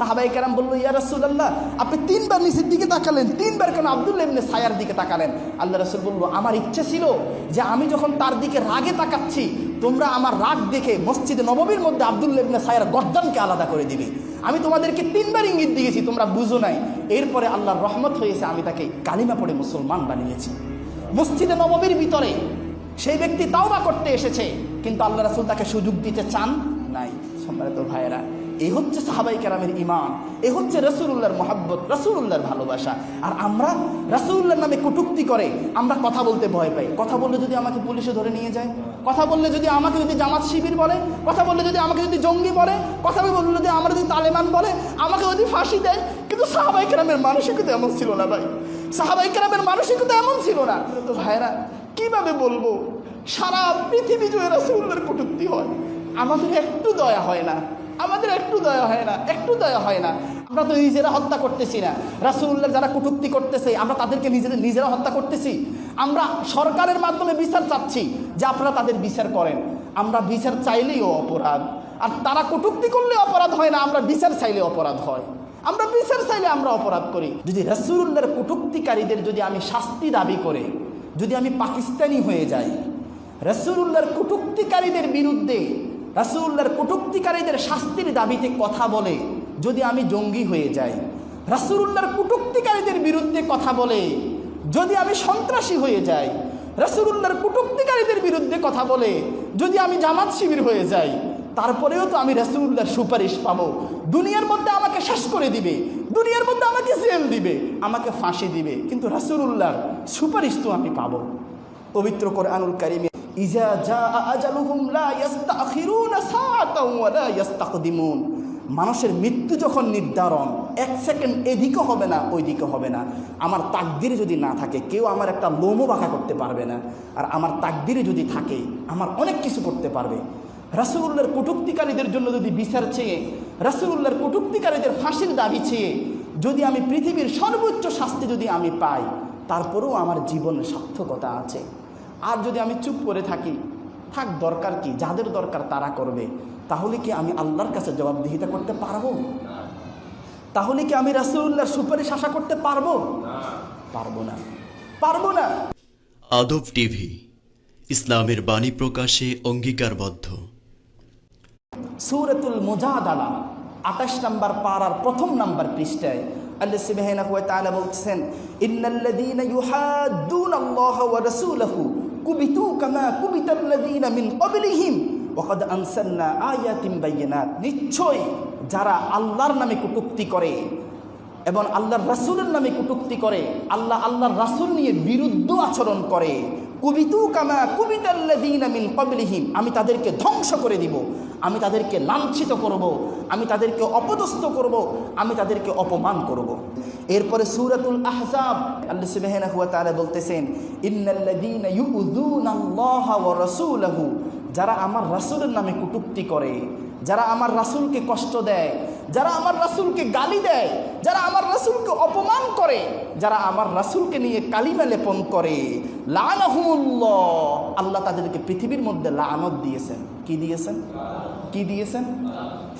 সাহাবাই কেরাম বলল, ইয়া রাসূলুল্লাহ, আপনি তিনবার নিচের দিকে তাকালেন, তিনবার কেন আব্দুল্লাহ ইবনে সায়ার দিকে তাকালেন? আল্লাহ রসুল বলল, আমার ইচ্ছে ছিল যে আমি যখন তার দিকে রাগে তাকাচ্ছি, তোমরা আমার রাগ দেখে মসজিদে নবমীর মধ্যে আব্দুল্লাহ ইবনে সায়ার গর্দানকে আলাদা করে দিবে। আমি তোমাদেরকে তিনবার ইঙ্গিত দিয়েছি, তোমরা বুঝো নাই। এরপরে আল্লাহর রহমত হয়েছে, আমি তাকে কালিমা পড়ে মুসলমান বানিয়েছি। মসজিদে নবমীর ভিতরে সেই ব্যক্তি তাওবা করতে এসেছে, কিন্তু আল্লাহ রাসুল তাকে সুযোগ দিতে চান নাই। সম্মানিত ভাইয়েরা এই হচ্ছে সাহাবাই কেরামের ইমান এ হচ্ছে রসুল্লাহর মহাব্বত রসুল্লাহর ভালোবাসা। আর আমরা রসুল্লাহর নামে কটুক্তি করে আমরা কথা বলতে ভয় পাই। কথা বললে যদি আমাকে পুলিশে ধরে নিয়ে যায়, কথা বললে যদি আমাকে যদি জামাত শিবির বলে, কথা বললে যদি আমাকে যদি জঙ্গি বলে, কথা বললে যদি আমরা যদি তালেমান বলে, আমাকে যদি ফাঁসি দেয়। কিন্তু সাহাবাই কেরামের মানসিকতা এমন ছিল না ভাই। সাহাবাই কেরামের মানসিকতা এমন ছিল না। তো ভাইরা কীভাবে বলব? সারা পৃথিবী জুড়ে রাসুল্লার কটুক্তি হয়। আমাদের একটু দয়া হয় না। আমাদের একটু দয়া হয় না, একটু দয়া হয় না। আমরা তো নিজেরা হত্যা করতেছি না। রাসুল্লাহ যারা কটুক্তি করতেছে, আমরা তাদেরকে নিজেদের, নিজেরা হত্যা করতেছি। আমরা সরকারের মাধ্যমে বিচার চাচ্ছি যে আপনারা তাদের বিচার করেন। আমরা বিচার চাইলেও অপরাধ। আর তারা কটুক্তি করলে অপরাধ হয় না, আমরা বিচার চাইলে অপরাধ হয়। আমরা বিচার চাইলে আমরা অপরাধ করি। যদি রাসুল্লাহর কটুক্তিকারীদের যদি আমি শাস্তি দাবি করে, যদি আমি পাকিস্তানি হয়ে যাই রসুল্লাহর কটুক্তিকারীদের বিরুদ্ধে রসুল্লাহর কটুক্তিকারীদের শাস্তির দাবিতে কথা বলে যদি আমি জঙ্গি হয়ে যাই। রসুল্লাহর কটুক্তিকারীদের বিরুদ্ধে কথা বলে যদি আমি সন্ত্রাসী হয়ে যাই। রসুল্লাহর কটুক্তিকারীদের বিরুদ্ধে কথা বলে যদি আমি জামাত শিবির হয়ে যাই। তারপরেও তো আমি রসুল্লাহর সুপারিশ পাবো। দুনিয়ার মধ্যে আমাকে শেষ করে দিবে। দুনিয়ার মধ্যে আমাকে জেল দিবে, আমাকে ফাঁসি দিবে। কিন্তু রসুল্লাহর সুপারিশ তো আমি পাবো। পবিত্র করে কোরআনুল কারিমে মানুষের মৃত্যু যখন নির্ধারণ, এক সেকেন্ড এদিকে হবে না ওইদিকে হবে না। আমার তাকদিরে যদি না থাকে, কেউ আমার একটা লোমও বাঁকা করতে পারবে না। আর আমার তাকদিরে যদি থাকে, আমার অনেক কিছু করতে পারবে। রাসুল্লাহর কটুক্তিকারীদের জন্য যদি বিচার চেয়ে রাসুল্লাহর কটুক্তিকারীদের ফাঁসির দাবি চেয়ে, যদি আমি পৃথিবীর সর্বোচ্চ শাস্তি যদি আমি পাই, তারপরেও আমার জীবনে সার্থকতা আছে। আর যদি আমি চুপ করে থাকি থাক দরকার কি যাদের দরকার তারা করবে। তাহলে কি আমি আল্লাহর কাছে জবাবদিহিতা করতে পারব? তাহলে কি আমি রাসুল্লাহর সুপারিশ আশা করতে পারব? পারব না। পারব না। আদব টিভি ইসলামের বাণী প্রকাশে অঙ্গীকারবদ্ধ। সুরতুল মুজাদালা আঠাশ নাম্বার পাড়ার প্রথম নাম্বার পৃষ্ঠায় আল্লাহ সুবহানাহু ওয়া তাআলা বলছেন ইন্নাল্লাযীনা ইউহাদ্দুনা আল্লাহ ওয়া রাসূলাহু কুবিতু কামা কুবিতাল্লাযীনা মিন ক্বাবলিহিম। ওয়া ক্বাদ আনসালনা আয়াতিন বাইয়িনাত। নিশ্চয় যারা আল্লাহর নামে কটূক্তি করে এবং আল্লাহর রাসূলের নামে কটূক্তি করে, আল্লাহ আল্লাহর রাসূল নিয়ে বিরুদ্ধ আচরণ করে কুবিতু কামা কুবিতাল্লাযীনা মিন আমি তাদেরকে ধ্বংস করে দিব, আমি তাদেরকে লাঞ্ছিত করব, আমি তাদেরকে অপদস্থ করব, আমি তাদেরকে অপমান করব। এরপরে সূরাতুল আহজাব, আল্লাহ সুবহানাহু ওয়া তাআলা বলতেছেন, ইন্নাল্লাযীনা ইউযুনাল্লাহা ওয়া রাসূলাহু যারা আমার রাসূলের নামে কুটুক্তি করে যারা আমার রাসূলকে কষ্ট দেয়, যারা আমার রাসূলকে গালি দেয়, যারা আমার রাসূলকে অপমান করে, যারা আমার রাসূলকে নিয়ে কালিমা লেপন করে, লানাহুমুল্লাহ। আল্লাহ তাদেরকে পৃথিবীর মধ্যে লানত দিয়েছেন। কি দিয়েছেন? কি দিয়েছেন?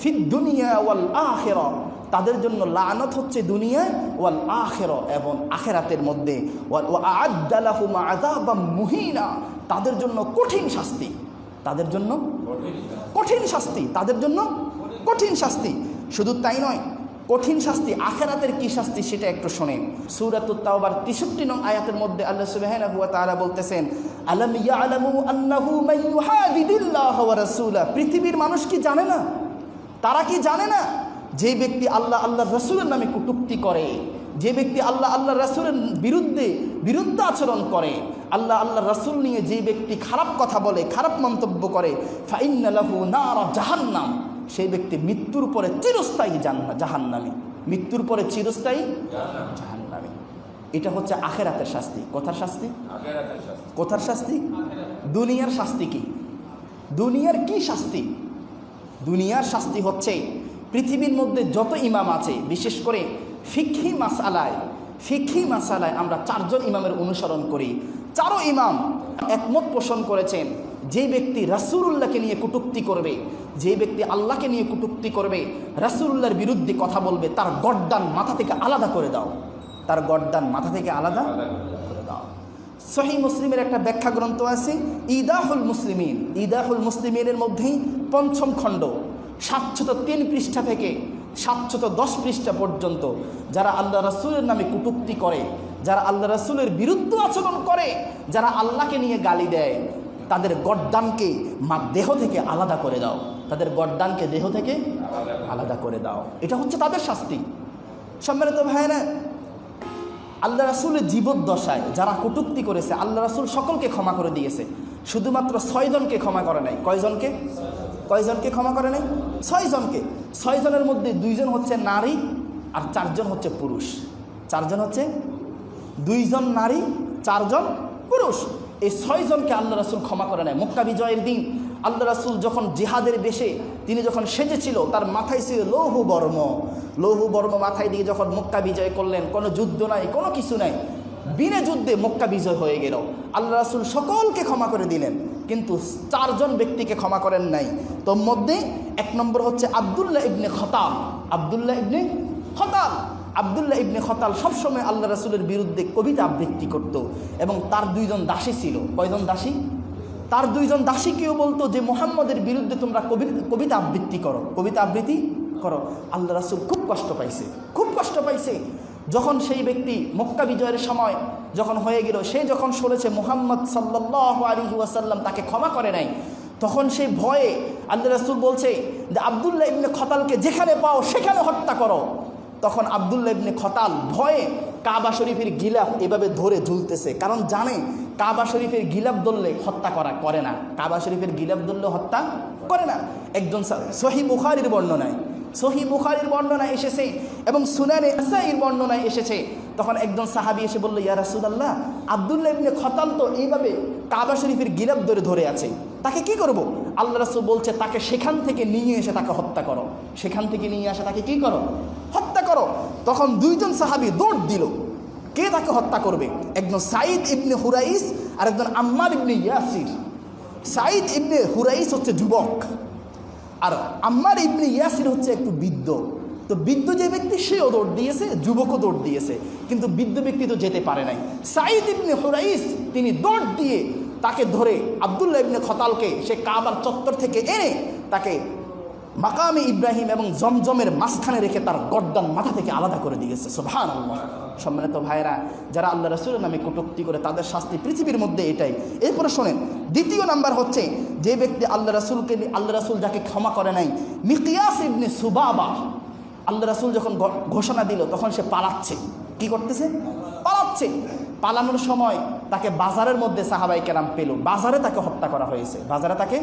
ফিদ দুনিয়া ওয়াল আখেরা। তাদের জন্য লানত হচ্ছে দুনিয়ায় ওয়াল আখের এবং আখেরাতের মধ্যে। মুহিনা। তাদের জন্য কঠিন শাস্তি। তাদের জন্য কঠিন শাস্তি, তাদের জন্য কঠিন শাস্তি। শুধু তাই নয়, কঠিন শাস্তি আখেরাতের কি শাস্তি সেটা একটু শোনেন। সূরাতুত তাওবার 63 নং আয়াতের মধ্যে আল্লাহ সুবহানাহু ওয়া তাআলা বলতেছেন, আলাম পৃথিবীর মানুষ কি জানে না? তারা কি জানে না? যে ব্যক্তি আল্লাহ আল্লাহ রসুলের নামে কটূক্তি করে যে ব্যক্তি আল্লাহ আল্লাহ রসুলের বিরুদ্ধে বিরুদ্ধ আচরণ করে আল্লাহ আল্লাহ রসুল নিয়ে যে ব্যক্তি খারাপ কথা বলে খারাপ মন্তব্য করে ফাইনালাহু নারা জাহান্নাম সেই ব্যক্তি মৃত্যুর পরে চিরস্থায়ী জান্না জাহান্নামী। মৃত্যুর পরে চিরস্থায়ী জাহান্নামী। এটা হচ্ছে আখেরাতের শাস্তি। কোথার শাস্তি। কোথার শাস্তি? দুনিয়ার শাস্তি কি? দুনিয়ার কি শাস্তি? দুনিয়ার শাস্তি হচ্ছে পৃথিবীর মধ্যে যত ইমাম আছে বিশেষ করে ফিক্ষি মাসালায় ফিক্ষি মাসালায় আমরা চারজন ইমামের অনুসরণ করি। চারো ইমাম একমত পোষণ করেছেন যেই ব্যক্তি রাসুল্লাহকে নিয়ে কটুক্তি করবে যেই ব্যক্তি আল্লাহকে নিয়ে কটুক্তি করবে রাসুল্লাহর বিরুদ্ধে কথা বলবে তার গড্ডান মাথা থেকে আলাদা করে দাও। তার গড্ডান মাথা থেকে আলাদা করে দাও। সহি মুসলিমের একটা ব্যাখ্যা গ্রন্থ আছে ইদাহুল মুসলিমিন। ইদাহুল মুসলিমিনের মধ্যেই পঞ্চম খণ্ড সাতশত তিন পৃষ্ঠা থেকে সাতশত দশ পৃষ্ঠা পর্যন্ত যারা আল্লাহ রাসুলের নামে কটুক্তি করে, যারা আল্লাহ রাসুলের বিরুদ্ধ আচরণ করে, যারা আল্লাহকে নিয়ে গালি দেয়, তাদের গড্ডানকে মা দেহ থেকে আলাদা করে দাও। তাদের গড্ডানকে দেহ থেকে আলাদা করে দাও। এটা হচ্ছে তাদের শাস্তি। সম্মানিত ভাইয়েরা, আল্লাহ রাসুলের জীবদ্দশায় যারা কটুক্তি করেছে, আল্লাহ রাসুল সকলকে ক্ষমা করে দিয়েছে। শুধুমাত্র ছয়জনকে ক্ষমা করে নাই। কয়জনকে? কয়জনকে ক্ষমা করে নাই? ছয়জনকে। ছয়জনের মধ্যে দুইজন হচ্ছে নারী আর চারজন হচ্ছে পুরুষ। চারজন হচ্ছে দুইজন নারী, চারজন পুরুষ। এই ছয়জনকে আল্লাহ রাসুল ক্ষমা করে নেয় মক্কা বিজয়ের দিন আল্লাহ রাসুল যখন জিহাদের বেশে তিনি যখন সেজেছিল, তার মাথায় ছিল লৌহ বর্ম। লৌহু বর্ম মাথায় দিয়ে যখন মক্কা বিজয় করলেন, কোনো যুদ্ধ নাই, কোনো কিছু নাই। বিনা যুদ্ধে মক্কা বিজয় হয়ে গেল। আল্লাহ রাসুল সকলকে ক্ষমা করে দিলেন। কিন্তু চারজন ব্যক্তিকে ক্ষমা করেন নাই। তোর মধ্যে এক নম্বর হচ্ছে আবদুল্লাহ ইবনে খতাম আবদুল্লাহ ইবনে খতাম আবদুল্লাহ ইবনে খতাল সবসময় আল্লাহ রাসুলের বিরুদ্ধে কবিতা আবৃত্তি করত এবং তার দুইজন দাসী ছিল। কয়জন দাসী? তার দুইজন দাসী কেউ বলতো যে, মোহাম্মদের বিরুদ্ধে তোমরা কবি, কবিতা আবৃত্তি করো। কবিতা আবৃত্তি করো। আল্লাহ রাসুল খুব কষ্ট পাইছে। খুব কষ্ট পাইছে, যখন সেই ব্যক্তি মক্কা বিজয়ের সময় যখন হয়ে গেল, সে যখন শুনেছে মোহাম্মদ সাল্লাহ আলী ওয়াসাল্লাম তাকে ক্ষমা করে নাই, তখন সেই ভয়ে আল্লাহ রাসুল বলছে যে, আবদুল্লাহ ইবনে খতালকে যেখানে পাও সেখানে হত্যা করো। তখন আবদুল্লাহ ইবনে খতাল ভয়ে কাবা শরীফের গিলাফ এভাবে ধরে ঝুলতেছে, কারণ জানে কাবা শরীফের গিলাফ ধরলে হত্যা করা, করে না। কাবা শরীফের গিলাফ ধরলে হত্যা করে না। একজন সহি বুখারির বর্ণনায় সহি বুখারির বর্ণনায় এসেছে এবং সুনানে আসাইর বর্ণনায় এসেছে। তখন একজন সাহাবি এসে বলল, ইয়া রাসুদাল্লাহ আবদুল্লাহ ইবনে খতাল তো এইভাবে কাবা শরীফের গিলাফ ধরে ধরে আছে। তাকে কি করব? আল্লাহ রাসুল বলছে, তাকে সেখান থেকে নিয়ে এসে তাকে হত্যা করো। সেখান থেকে নিয়ে আসে তাকে কি করো? হত্যা করো। তখন দুইজন সাহাবি দৌড় দিল। কে তাকে হত্যা করবে? একজন সাইদ ইবনে হুরাইস আর একজন আম্মার ইবনে ইয়াসির। সাইদ ইবনে হুরাইস হচ্ছে যুবক। আর আম্মার ইবনে ইয়াসির হচ্ছে একটু বৃদ্ধ। তো বৃদ্ধ যে ব্যক্তি, সেও দৌড় দিয়েছে, যুবকও দৌড় দিয়েছে। কিন্তু বৃদ্ধ ব্যক্তি তো যেতে পারে নাই। সাইদ ইবনে হুরাইস, তিনি দৌড় দিয়ে তাকে ধরে আবদুল্লাহ ইবনে খতালকে, সে কাবার চত্বর থেকে এনে তাকে মাকামে ইব্রাহিম এবং জমজমের মাঝখানে রেখে তার গড্ডান মাথা থেকে আলাদা করে দিয়েছে সোভান সম্মানিত ভাইরা যারা আল্লাহ রসুলের নামে কটুক্তি করে তাদের শাস্তি পৃথিবীর মধ্যে এটাই। এরপরে শোনেন, দ্বিতীয় নাম্বার হচ্ছে, যে ব্যক্তি আল্লাহ রসুলকে, আল্লাহ রসুল যাকে ক্ষমা করে নাই, মিকিয়াস ইবনে সুবাবা, আল্লাহ রসুল যখন ঘোষণা দিল, তখন সে পালাচ্ছে। কি করতেছে? পালাচ্ছে। পালানোর সময় তাকে বাজারের মধ্যে সাহাবাই কেরাম পেল। বাজারে তাকে হত্যা করা হয়েছে। বাজারে তাকে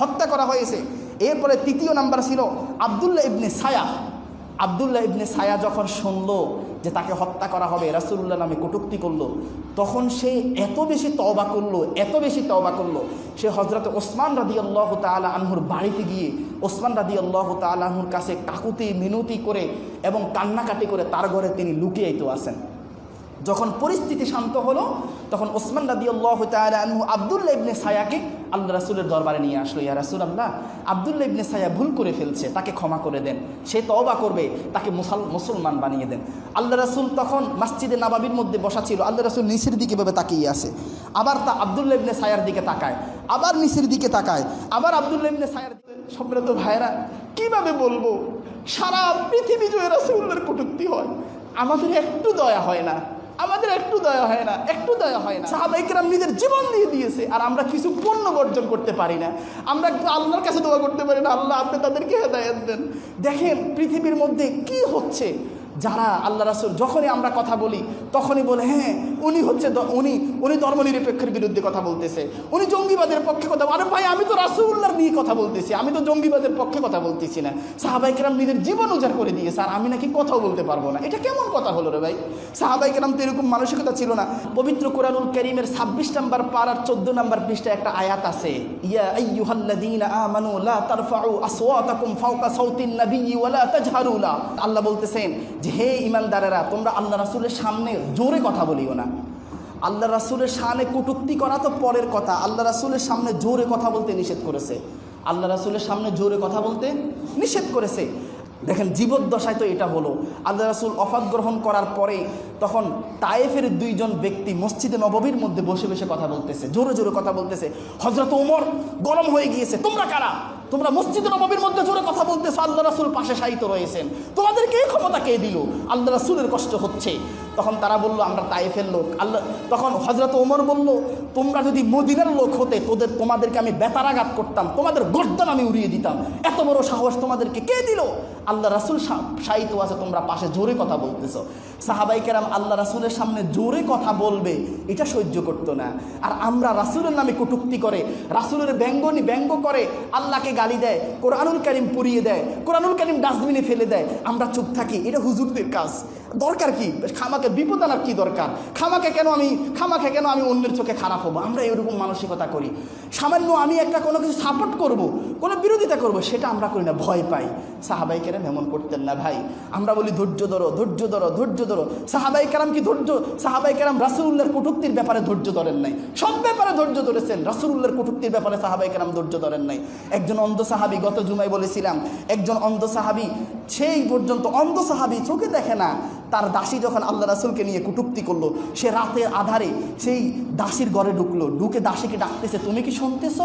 হত্যা করা হয়েছে। এরপরে তৃতীয় নাম্বার ছিল আবদুল্লাহ ইবনে সায়া। আবদুল্লাহ ইবনে সায়া যখন শুনল যে তাকে হত্যা করা হবে রাসুল্লাহ নামে কটুক্তি করল, তখন সে এত বেশি তওবা করল, এত বেশি তওবা করল। সে হজরত ওসমান রাদি আল্লাহ তালা আনহুর বাড়িতে গিয়ে ওসমান রাদি আল্লাহ তালা আনহুর কাছে কাকুতি, মিনতি করে এবং কান্নাকাটি করে তার ঘরে তিনি লুকিয়েই তো আসেন। যখন পরিস্থিতি শান্ত হলো, তখন ওসমান রাদি আল্লাহ আনহু আবদুল্লাহ ইবনে সায়াকে আল্লাহ রাসুলের দরবারে নিয়ে আসলো, ইয়া রাসুল আল্লাহ আবদুল্লাহ ইবনে সায়া ভুল করে ফেলছে, তাকে ক্ষমা করে দেন। সে তওবা করবে, তাকে মুসাল, মুসলমান বানিয়ে দেন। আল্লাহ রাসুল তখন মসজিদে নাবাবির মধ্যে বসা ছিল, আল্লাহ রাসুল নিচের দিকে ভাবে তাকিয়ে আছে। আবার তা আবদুল্লাহ ইবনে সায়ার দিকে তাকায়, আবার নিচের দিকে তাকায়, আবার আবদুল্লাহ ইবনে সায়ার দিকে সম্রাত ভাইরা কীভাবে বলব? সারা পৃথিবী জুড়ে রাসুল্লার কটুক্তি হয়, আমাদের একটু দয়া হয় না। আমাদের একটু দয়া হয় না, একটু দয়া হয় না। সাহাবাইকেরাম নিজের জীবন দিয়ে দিয়েছে, আর আমরা কিছু পণ্য বর্জন করতে পারি না। আমরা আল্লাহর কাছে দোয়া করতে পারি না, আল্লাহ আপনি তাদেরকে হেদায়ত দেন। দেখেন, পৃথিবীর মধ্যে কি হচ্ছে? যারা আল্লাহ রাসুল যখনই আমরা কথা বলি, তখনই বলে হ্যাঁ উনি হচ্ছে উনি উনি ধর্মনিরপেক্ষের বিরুদ্ধে কথা বলতেছে। উনি জঙ্গিবাদের পক্ষে কথা আরে ভাই, আমি তো রাসুল্লাহর নিয়ে কথা বলতেছি, আমি তো জঙ্গিবাদের পক্ষে কথা বলতেছি না। সাহাবাইকেরাম নিজের জীবন উজাড় করে দিয়েছে, আর আমি নাকি কথাও বলতে পারব না। এটা কেমন কথা হলো রে ভাই? সাহাবাইকেরাম তো এরকম মানসিকতা ছিল না। পবিত্র কোরআনুল করিমের ছাব্বিশ নাম্বার পাড়ার চোদ্দ নাম্বার পৃষ্ঠায় একটা আয়াত আছে, ইয়া আল্লাহ বলতেছেন যে হে ঈমানদারেরা তোমরা আল্লাহ রাসুলের সামনে জোরে কথা বলিও না। আল্লাহ রাসুলের সামনে কটুক্তি করা তো পরের কথা। আল্লাহ রাসুলের সামনে জোরে কথা বলতে নিষেধ করেছে। আল্লাহ রাসুলের সামনে জোরে কথা বলতে নিষেধ করেছে। দেখেন, জীবদ্দশায় তো এটা হলো। আল্লাহ রাসুল অফাত গ্রহণ করার পরে তখন তায়েফের দুইজন ব্যক্তি মসজিদে নববীর মধ্যে বসে বসে কথা বলতেছে, জোরে জোরে কথা বলতেছে। হজরত ওমর গরম হয়ে গিয়েছে, তোমরা কারা? তোমরা মসজিদ নবীর মধ্যে জোরে কথা বলতেছো, আল্লাহ রাসুল পাশে সাহিত্য রয়েছেন। তোমাদেরকে এই ক্ষমতা কে দিল? আল্লাহ রাসুলের কষ্ট হচ্ছে। তখন তারা বলল, আমরা তাইফের লোক। আল্লাহ তখন হজরত ওমর বলল, তোমরা যদি মদিনার লোক হতে, তোদের, তোমাদেরকে আমি বেতারাঘাত করতাম, তোমাদের গর্দান আমি উড়িয়ে দিতাম। এত বড় সাহস তোমাদেরকে কে দিল? আল্লাহ রাসুল সাহিত্য আছে তোমরা পাশে জোরে কথা বলতেছো। সাহাবাই কেরাম আল্লাহ রাসুলের সামনে জোরে কথা বলবে, এটা সহ্য করতো না। আর আমরা রাসুলের নামে কটুক্তি করে, রাসুলের ব্যঙ্গনি ব্যঙ্গ করে আল্লাহকে গালি দেয়, কোরআনুল করিম পুড়িয়ে দেয়, কোরআনুল করিম ডাস্টবিনে ফেলে দেয়, আমরা চুপ থাকি, এটা হুজুরদের কাজ। দরকার কি? খামাকে বিপদ আনার কি দরকার? খামাকে কেন আমি, খামাকে কেন আমি অন্যের চোখে খারাপ হব? আমরা এরকম মানসিকতা করি। সামান্য আমি একটা কোনো কিছু সাপোর্ট করব, কোনো বিরোধিতা করব, সেটা আমরা করি না, ভয় পাই। সাহাবাই কেরাম এমন করতেন না ভাই। আমরা বলি, ধৈর্য ধরো ধৈর্য ধরো ধৈর্য ধরো। সাহাবাই কেরাম কি ধৈর্য, সাহাবাই কেরাম রাসুল্লাহর কটুক্তির ব্যাপারে ধৈর্য ধরেন নাই। সব ব্যাপারে ধৈর্য ধরেছেন রাসুল্লাহর কটুক্তির ব্যাপারে সাহাবাই কেরাম ধৈর্য ধরেন নাই। একজন অন্ধ সাহাবি, গত জুমায় বলেছিলাম, একজন অন্ধ সাহাবি, সেই পর্যন্ত অন্ধ সাহাবি চোখে দেখে না তার দাসী যখন আল্লাহ রাসুলকে নিয়ে কটুক্তি করল, সে রাতের আধারে সেই দাসীর ঘরে ঢুকলো। ঢুকে দাসীকে ডাকতেছে, তুমি কি শুনতেছ?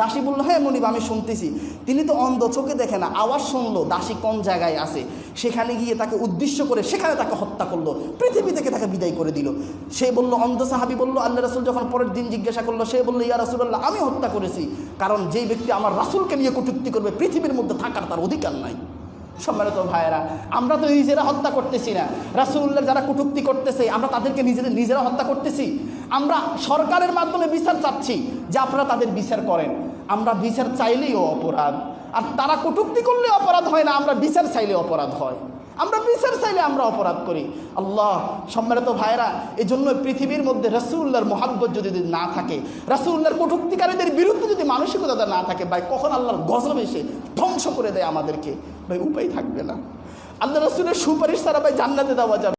দাসী বলল হ্যাঁ মনিব, আমি শুনতেছি। তিনি তো অন্ধ, চোখে দেখে না। আওয়াজ শুনলো, দাসী কোন জায়গায় আছে? সেখানে গিয়ে তাকে উদ্দেশ্য করে সেখানে তাকে হত্যা করল। পৃথিবী থেকে তাকে বিদায় করে দিল। সে বলল, অন্ধ সাহাবি বলল, আল্লাহ রাসুল যখন পরের দিন জিজ্ঞাসা করল, সে বলল, ইয়া রাসুল্লাহ আমি হত্যা করেছি। কারণ যেই ব্যক্তি আমার রাসুলকে নিয়ে কটুক্তি করবে, পৃথিবীর মধ্যে থাকার তার অধিকার নাই। সম্মানিত ভাইয়েরা, আমরা তো নিজেরা হত্যা করতেছি না। রাসুল্লাহ যারা কটুক্তি করতেছে, আমরা তাদেরকে নিজেদের নিজেরা হত্যা করতেছি। আমরা সরকারের মাধ্যমে বিচার চাচ্ছি যে আপনারা তাদের বিচার করেন। আমরা বিচার চাইলেই অপরাধ। আর তারা কটুক্তি করলে অপরাধ হয় না, আমরা বিচার চাইলে অপরাধ হয়। আমরা বিচার চাইলে আমরা অপরাধ করি। আল্লাহ, সম্মানিত ভাইরা এই জন্য পৃথিবীর মধ্যে রসুল্লার মহাব্বত যদি না থাকে রসুল্লার কটুক্তিকারীদের বিরুদ্ধে যদি মানসিকতা না থাকে, ভাই, কখন আল্লাহর গজব এসে ধ্বংস করে দেয় আমাদেরকে? ভাই, উপায় থাকবে না। আল্লাহ রসুলের সুপারিশ ছাড়া, ভাই, জান্নাতে দেওয়া যাবে